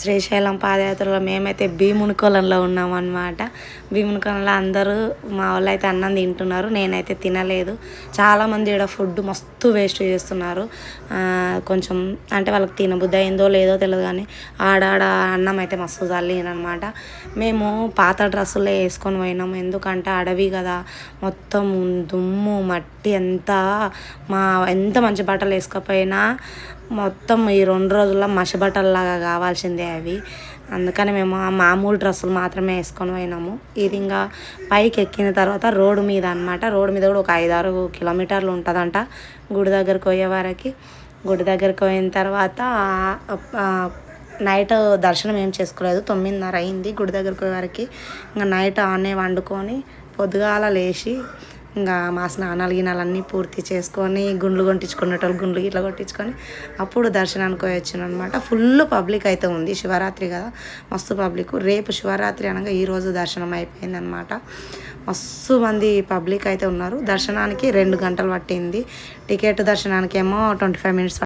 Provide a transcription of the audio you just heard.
శ్రీశైలం పాదయాత్రలో మేమైతే భీమునికొలంలో ఉన్నాం అనమాట భీమునికొలంలో అందరూ మా వాళ్ళు అయితే అన్నం తింటున్నారు నేనైతే తినలేదు. చాలామంది ఇక్కడ ఫుడ్ మస్తు వేస్ట్ చేస్తున్నారు. కొంచెం అంటే వాళ్ళకి తినబుద్ధి అయిందో లేదో తెలియదు కానీ ఆడాడ అన్నం అయితే మస్తు చల్లినమాట మేము పాత డ్రెస్సులే వేసుకొని పోయినాము ఎందుకంటే అడవి కదా మొత్తం దుమ్ము మట్టి ఎంత మా ఎంత మంచి బట్టలు వేసుకపోయినా మొత్తం ఈ రెండు రోజుల్లో మసి బట్టల్లాగా కావాల్సిందే. అవి. అందుకని మేము ఆ మామూలు డ్రెస్సులు మాత్రమే వేసుకొని పోయినాము. ఇది ఇంకా పైకి ఎక్కిన తర్వాత రోడ్డు మీద అన్నమాట. రోడ్డు మీద కూడా ఒక ఐదారు కిలోమీటర్లు ఉంటుందంట గుడి దగ్గరకు పోయే వరకు. గుడి దగ్గరకు పోయిన తర్వాత నైట్ దర్శనం ఏం చేసుకోలేదు. తొమ్మిదిన్నర అయింది గుడి దగ్గరకు పోయే వరకు. ఇంకా నైట్ ఆనే వండుకొని పొద్దుగాల లేచి ఇంకా మా స్నానాలు గినాలన్నీ పూర్తి చేసుకొని గుండ్లు కొట్టించుకునేటోళ్ళు గుండ్లు ఇట్లా కొట్టించుకొని అప్పుడు దర్శనానికి వచ్చాను అనమాట ఫుల్ పబ్లిక్ అయితే ఉంది. శివరాత్రి కదా. మస్తు పబ్లిక్ రేపు శివరాత్రి అనగా ఈరోజు దర్శనం అయిపోయింది అనమాట మస్తు మంది పబ్లిక్ అయితే ఉన్నారు. దర్శనానికి రెండు గంటలు పట్టింది. టికెట్ దర్శనానికి ఏమో ట్వంటీ ఫైవ్ మినిట్స్